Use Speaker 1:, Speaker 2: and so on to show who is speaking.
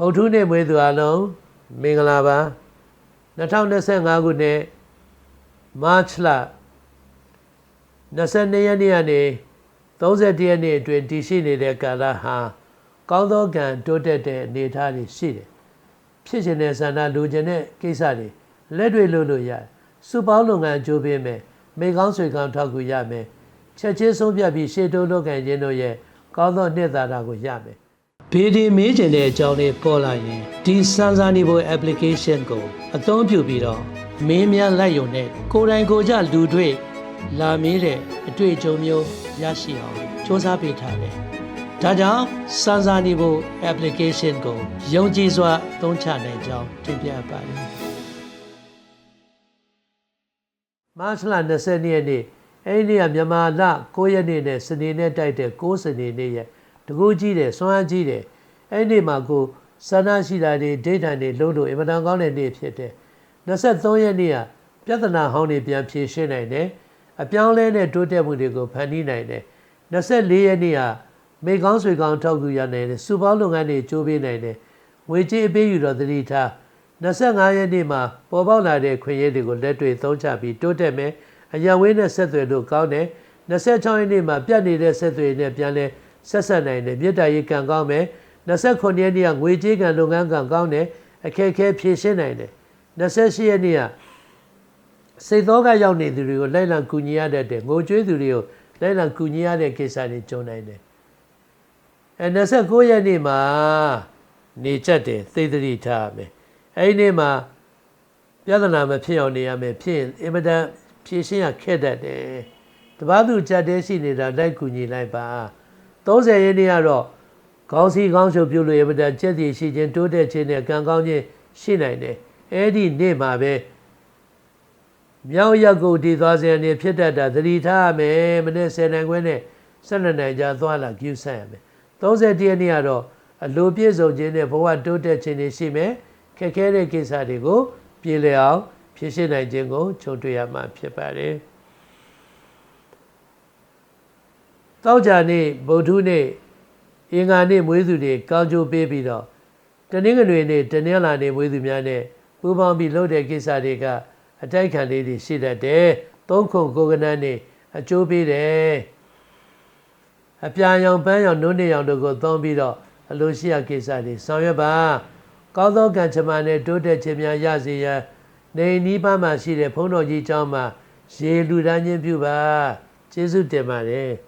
Speaker 1: ဗုဒ္ဓနေ့မွေးသူအလုံးမင်္ဂလာပါ2025ခုနှစ်မတ်လ22ရက်နေ့ကနေ31ရက်နေ့အတွင်းတည်ရှိနေတဲ့ကာလဟာကောင်းသောကံတိုးတက်တဲ့အနေအထားတွေရှိတယ်ဖြစ်ခြင်းတဲ့ဆန္ဒလိုချင်တဲ့ကိစ္စတွေလက်တွေ့လုပ်လို့ရတယ်စုပေါင်းလုပ်ငန်းကြိုးပေးမယ်မိကောင်းဆွေကောင်းထောက်ကူရမယ်ချက်ချင်းဆုံးဖြတ်ပြီးရှေ့တိုးလုပ်ကံခြင်းတို့ရဲ့ကောင်းသောနှစ်သာရကိုရမယ် ဗီဒီမေးကျင်တဲ့အကြောင်းလေးပေါ်လာရင်ဒီစမ်းစာနေဖို့ application ကို အသုံးပြုပြီးတော့မင်းများလိုက်ရုံနဲ့ကိုယ်တိုင်ကိုယ်ကြလူတွေ့လာမေးတဲ့အတွေ့အကြုံမျိုးရရှိအောင်စ조사ပေးထားတယ်။ဒါကြောင့်စမ်းစာနေဖို့ application ကိုယုံကြည်စွာအသုံးချနိုင်ကြောင်းတင်ပြပါတယ်။မတ်လ20ရက်နေ့အဲ့ဒီနေ့ကမြန်မာလ9ရက်နေ့နဲ့စနေနေ့တိုက်တဲ့9စနေနေ့ရဲ့ တကူကြီးတယ်စွမ်းအားကြီးတယ်အဲ့ဒီနေ့မှာကိုဆန္ဒရှိတာတွေဒိဋ္ဌာန်တွေလုံးလို့အင်မတန်ကောင်းတဲ့နေ့ဖြစ်တယ်23ရက်နေ့ကပြဿနာဟောင်းတွေပြန်ဖြေရှင်းနိုင်တယ်အပြောင်းလဲနဲ့တိုးတက်မှုတွေကိုဖန်တီးနိုင်တယ်24ရက်နေ့ကမိကောင်းဆွေကောင်းထောက်ကူရနိုင်တယ်စူပေါင်းလုပ်ငန်းတွေကြိုးပေးနိုင်တယ်ငွေကြေးအပေးယူတော့သတိထား25ရက်နေ့မှာပေါ်ပေါက်လာတဲ့ခွင့်ရတွေကိုလက်တွေ့သုံးချပြီးတိုးတက်မယ်အရာဝေးနဲ့ဆက်သွယ်လို့ကောင်းတယ်26ရက်နေ့မှာပြတ်နေတဲ့ဆက်သွယ်နဲ့ပြန်လဲ ဆက်ဆက်နိုင်တယ်မြေတားရေးကံကောင်းမယ်29ရက်နေ့ကငွေကြေးကံလုပ်ငန်းကံကောင်းတယ်အခက်အခဲဖြေရှင်းနိုင်တယ်28ရက်နေ့ကစိတ်သောကရောက်နေသူတွေကိုလိုက်လံကူညီရတတ်တယ်ငိုကြွေးသူတွေကိုလိုက်လံကူညီရတဲ့ကိစ္စတွေကြုံနိုင်တယ်အဲ29ရက်နေ့မှာနေချက်တယ်သိသတိထားရမယ်အဲဒီနေ့မှာပြဿနာမဖြစ်အောင်နေရမယ်ဖြစ်ရင်အင်မတန်ဖြေရှင်းရခက်တတ်တယ်တပားသူကြက်တဲရှိနေတာလိုက်ကူညီလိုက်ပါ 30ရက်နေ့ကတော့ခေါင်းစီခေါင်းရှုပ်ပြုလို့ရမတန်ကြက်တည်ရှိခြင်းတိုးတက်ခြင်းနဲ့ကံကောင်းခြင်းရှိနိုင်တယ်အဲ့ဒီနေ့မှာပဲမြောက်ရက်ကိုတည်သွားစေနေဖြစ်တတ်တာသတိထားရမယ်မနေ့10နိုင်ခွဲနဲ့12နိုင်ကြာသွားလာကျူးဆက်ရမယ်30ရက်နေ့ကတော့အလိုပြည့်စုံခြင်းနဲ့ဘဝတိုးတက်ခြင်းတွေရှိမယ်ခက်ခဲတဲ့ကိစ္စတွေကိုပြေလည်အောင်ဖြည့်ရှင်းနိုင်ခြင်းကိုခြုံတွေ့ရမှာဖြစ်ပါတယ် တောက်ကြနေ့ဗုဒ္ဓနေ့အင်္ဂါနေ့မွေးသူတွေကောင်းကျိုးပေးပြီးတော့တနင်္ဂနွေနေ့တနင်္လာနေ့မွေးသူများနဲ့ပူးပေါင်းပြီးလုပ်တဲ့ကိစ္စတွေကအတိုက်ခံလေးတွေရှိတတ်တယ်။သုံးခုကိုကနန်းနေ့အကျိုးပေးတယ်။အပြာရောင်ပန်းရောင်နုံးနေရောင်တို့ကိုသုံးပြီးတော့အလိုရှိရာကိစ္စတွေဆောင်ရွက်ပါ။ကောင်းသောကံချမနဲ့တိုးတက်ခြင်းများရစေရန်နေနီးပါးမှာရှိတဲ့ဘုန်းတော်ကြီးကျောင်းမှာရေလူဒန်းခြင်းပြုပါ။ကျေးဇူးတင်ပါတယ်။